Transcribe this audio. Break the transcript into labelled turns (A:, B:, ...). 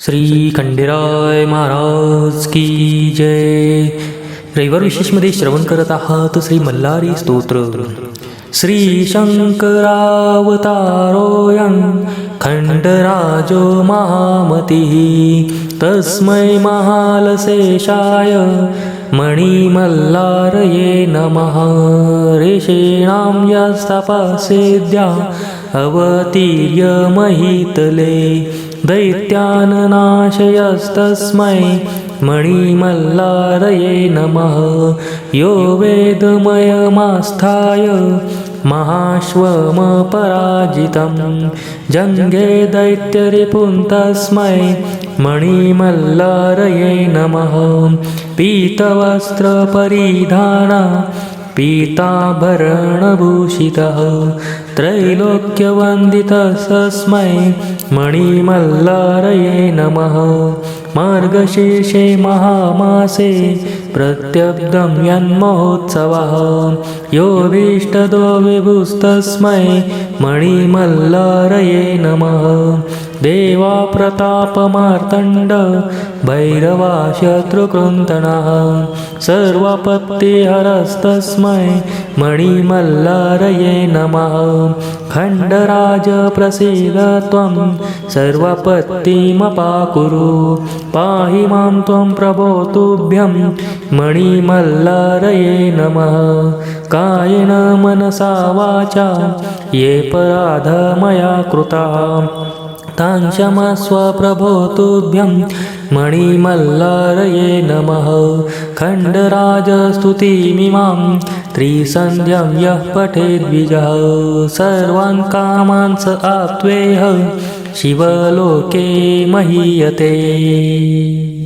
A: श्री खंडेराय महाराज की जय। रविवार विशेषमध्ये श्रवण करत आहात श्री मल्हारी स्तोत्र। श्री शंकरावतारोयं खंडराजो महामती। तस्मै महालशेषाय मणिमल्लारये नमः। ऋषीणां यस्तपसेद्या अवतीर्य महितले दैत्याननाशयस्तस्मै मणिमल्लारये नमः। यो वेदमयमास्थाय महाश्वमपराजितं। जङ्गे दैत्यरिपुं तस्मै मणिमल्लारये नमः। पीतवस्त्रपरिधाना पीताभरणभूषितः। त्रैलोक्यवन्दितस्मै मणिमल्लारये नमः। मार्गशीर्षे महामासे प्रत्यब्दं यन्महोत्सवः योऽभीष्टदो विभुस्तस्मै मणिमल्लारये नमः। देवाप्रतापमार्तण्ड भैरवा शत्रुकृन्तनः सर्वपत्तिहरस्तस्मै मणिमल्लारये नमः। खण्डराज प्रसीद त्वं सर्वपत्तिमपाकुरु। पाहि मां त्वं प्रभो तुभ्यं मणिमल्लारये नमः। कायेन मनसा वाचा ये पराध मया कृता। तां क्षमस्व प्रभो तुभ्यं मणिमल्लारये नमः। खण्डराजस्तुतिमिमां त्रिसन्ध्यं यः पठेद्विजः। सर्वान् कामान् स आप्त्वेह शिवलोके महीयते।